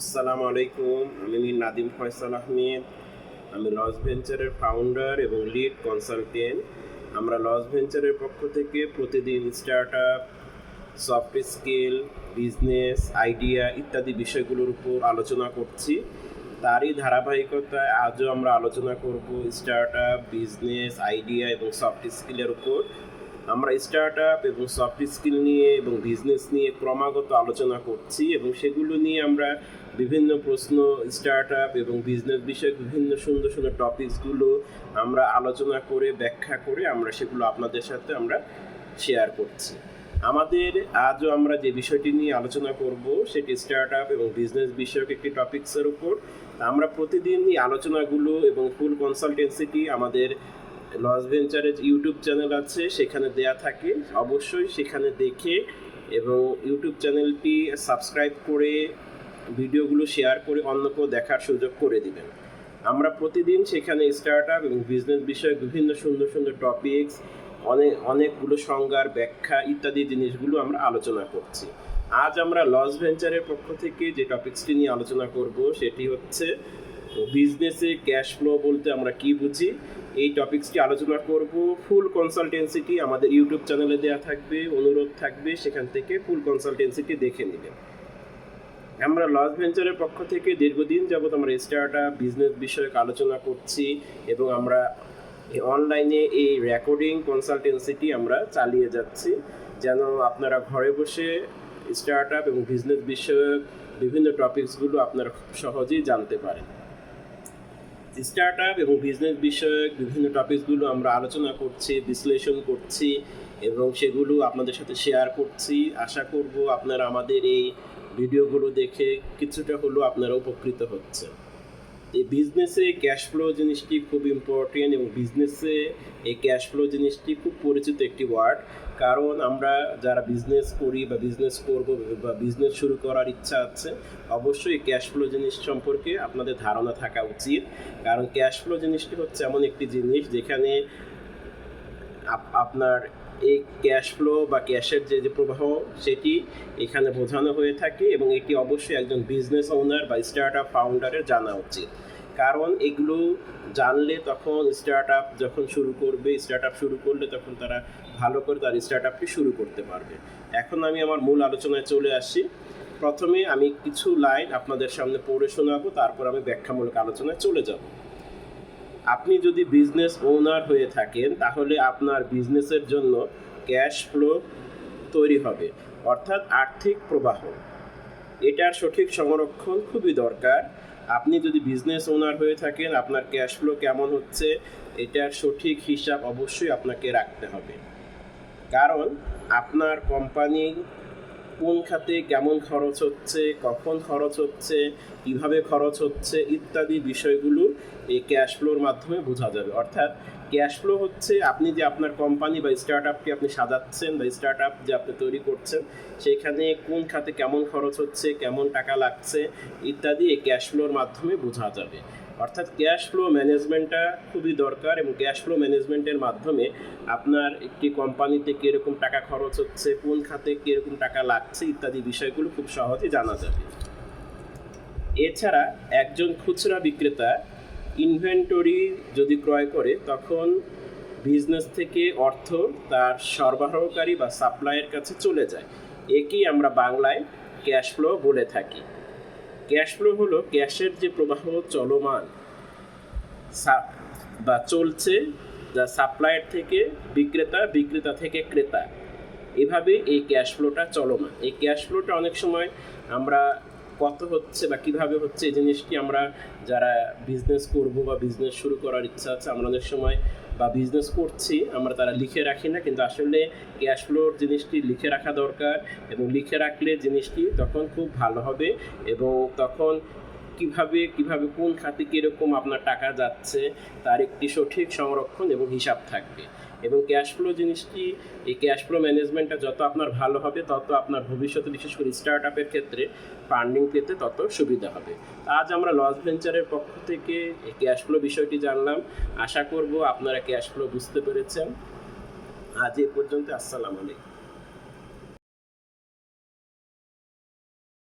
আসসালামু আলাইকুম। আমি নাদিম ফয়সাল আহমেদ। আমি লস ভেঞ্চারের ফাউন্ডার এবং লিড কনসালটেন্ট আমরা লস ভেঞ্চারের পক্ষ থেকে প্রতিদিন startup soft skill business idea ইত্যাদি বিষয়গুলোর উপর আলোচনা করছি। তারই ধারাবাহিকতায় আজও আমরা আলোচনা করব স্টার্ট আপ বিজনেস আইডিয়া এবং সফট স্কিলের উপর। আমরা স্টার্ট আপ এবং সফট স্কিল নিয়ে এবং বিজনেস নিয়ে ক্রমাগত আলোচনা করছি এবং সেগুলো নিয়ে আমরা বিভিন্ন প্রশ্ন স্টার্ট আপ এবং বিজনেস বিষয়ক বিভিন্ন সুন্দর সুন্দর টপিকসগুলো আমরা আলোচনা করে, ব্যাখ্যা করে আমরা সেগুলো আপনাদের সাথে আমরা শেয়ার করছি। আমাদের আজও আমরা যে বিষয়টি নিয়ে আলোচনা করব সেটি স্টার্ট আপ এবং বিজনেস বিষয়ক একটি টপিকসের উপর। আমরা প্রতিদিন এই আলোচনাগুলো এবং ফুল কনসালটেন্সিটি আমাদের লস ভেঞ্চারের ইউটিউব চ্যানেল আছে, সেখানে দেয়া থাকে। অবশ্যই সেখানে দেখে এবং ইউটিউব চ্যানেলটি সাবস্ক্রাইব করে ভিডিওগুলো শেয়ার করে অন্যকেও দেখার সুযোগ করে দিবেন। আমরা প্রতিদিন সেখানে স্টার্ট আপ এবং বিজনেস বিষয়ে বিভিন্ন সুন্দর সুন্দর টপিকস অনেক, অনেকগুলো সংজ্ঞার ব্যাখ্যা ইত্যাদি জিনিসগুলো আমরা আলোচনা করছি। আজ আমরা লস ভেঞ্চারের পক্ষ থেকে যে টপিকসটি নিয়ে আলোচনা করব, সেটি হচ্ছে বিজনেসে ক্যাশ ফ্লো বলতে আমরা কি বুঝি? এই টপিকসটি আলোচনা করব। ফুল কনসালটেন্সিটি আমাদের ইউটিউব চ্যানেলে দেওয়া থাকবে, অনুরোধ থাকবে, সেখান থেকে ফুল কনসালটেন্সিটি দেখে নেবেন আমরা লস ভেঞ্চারের পক্ষ থেকে দীর্ঘদিন যাবৎ আমরা স্টার্ট আপ বিজনেস বিষয়ক আলোচনা করছি এবং আমরা অনলাইনে এই রেকর্ডিং কনসালটেন্সিটি আমরা চালিয়ে যাচ্ছি। যেন আপনারা ঘরে বসে স্টার্ট আপ এবং বিজনেস বিষয়ক বিভিন্ন টপিকসগুলো আপনারা খুব সহজেই জানতে পারেন। স্টার্ট আপ এবং বিজনেস বিষয়ক বিভিন্ন টপিকসগুলো আমরা আলোচনা করছি, বিশ্লেষণ করছি এবং সেগুলো আপনাদের সাথে শেয়ার করছি। আশা করব আপনারা আমাদের এই ভিডিওগুলো দেখে কিছুটা হলেও আপনারা উপকৃত হচ্ছেন। এই বিজনেসে ক্যাশ ফ্লো জিনিসটি খুব ইম্পর্টেন্ট এবং বিজনেসে এই ক্যাশ ফ্লো জিনিসটি খুব পরিচিত একটি ওয়ার্ড কারণ আমরা যারা বিজনেস করি বা বিজনেস করব বা বিজনেস শুরু করার ইচ্ছা আছে, অবশ্যই ক্যাশ ফ্লো জিনিস সম্পর্কে আপনাদের ধারণা থাকা উচিত। কারণ ক্যাশ ফ্লো জিনিসটি হচ্ছে এমন একটি জিনিস যেখানে আপনার এই ক্যাশ ফ্লো বা ক্যাশের যে যে প্রবাহ, সেটি এখানে বোঝানো হয়ে থাকে এবং এটি অবশ্যই একজন বিজনেস ওনার বা স্টার্ট আপ ফাউন্ডারের জানা উচিত। কারণ এগুলো জানলে তখন স্টার্ট আপ যখন শুরু করবে স্টার্ট আপ শুরু করলে তখন তারা ভালো করে তার স্টার্ট আপটি শুরু করতে পারবে। এখন আমি আমার মূল আলোচনায় চলে আসি। প্রথমে আমি কিছু লাইন আপনাদের সামনে পড়ে শোনাবো, তারপর আমি ব্যাখ্যামূলক আলোচনায় চলে যাব। আপনি যদি বিজনেস ওনার হয়ে থাকেন, তাহলে আপনার বিজনেসের জন্য ক্যাশ ফ্লো তৈরি হবে। অর্থাৎ আর্থিক প্রবাহ। এটার সঠিক সংরক্ষণ খুবই দরকার। আপনি যদি বিজনেস ওনার হয়ে থাকেন, আপনার ক্যাশ ফ্লো কেমন হচ্ছে, এটার সঠিক হিসাব অবশ্যই আপনাকে রাখতে হবে। কারণ, আপনার কোম্পানি কোন খাতে কেমন খরচ হচ্ছে, কখন খরচ হচ্ছে, কীভাবে খরচ হচ্ছে ইত্যাদি বিষয়গুলো এই ক্যাশ ফ্লোর মাধ্যমে বোঝা যাবে। অর্থাৎ ক্যাশ ফ্লো হচ্ছে আপনি যে আপনার কোম্পানি বা স্টার্ট আপকে আপনি সাজাচ্ছেন বা স্টার্ট আপ যে আপনি তৈরি করছেন, সেখানে কোন খাতে কেমন খরচ হচ্ছে, কেমন টাকা লাগছে ইত্যাদি এই ক্যাশ ফ্লোর মাধ্যমে বোঝা যাবে। অর্থাৎ ক্যাশ ফ্লো ম্যানেজমেন্টটা খুবই দরকার এবং ক্যাশ ফ্লো ম্যানেজমেন্টের মাধ্যমে আপনার একটি কোম্পানিতে কীরকম টাকা খরচ হচ্ছে, কোন খাতে কীরকম টাকা লাগছে ইত্যাদি বিষয়গুলো খুব সহজে জানা যাবে। এছাড়া একজন খুচরা বিক্রেতা ইনভেন্টরি যদি ক্রয় করে, তখন বিজনেস থেকে অর্থ তার সরবরাহকারী বা সাপ্লাইয়ের কাছে চলে যায়। একেই আমরা বাংলায় ক্যাশ ফ্লো বলে থাকি। ক্যাশ ফ্লো হলো ক্যাশের যে প্রবাহ চলমান বা চলছে, যা সাপ্লায়ার থেকে বিক্রেতা বিক্রেতা থেকে ক্রেতা। এভাবে এই ক্যাশ ফ্লোটা চলমান। এই ক্যাশ ফ্লোটা অনেক সময় আমরা কত হচ্ছে বা কীভাবে হচ্ছে এই জিনিসটি আমরা যারা বিজনেস করব বা বিজনেস শুরু করার ইচ্ছা আছে, আমরা অনেক সময় বা বিজনেস করছি, আমরা তারা লিখে রাখি না, কিন্তু আসলে ক্যাশ ফ্লোর জিনিসটি লিখে রাখা দরকার এবং লিখে রাখলে জিনিসটি তখন খুব ভালো হবে এবং তখন কীভাবে কীভাবে, কোন খাতে কীরকম আপনার টাকা যাচ্ছে, তার একটি সঠিক সংরক্ষণ এবং হিসাব থাকবে। এবং ক্যাশ ফ্লো জিনিসটি, এই ক্যাশ ফ্লো ম্যানেজমেন্টটা যত আপনার ভালো হবে, তত আপনার ভবিষ্যতে, বিশেষ করে স্টার্ট আপের ক্ষেত্রে ফান্ডিং পেতে তত সুবিধা হবে। আজ আমরা লস ভেঞ্চারের পক্ষ থেকে এই ক্যাশ ফ্লো বিষয়টি জানলাম। আশা করব আপনারা ক্যাশ ফ্লো বুঝতে পেরেছেন। আজ এ পর্যন্ত, আসসালামু আলাইকুম।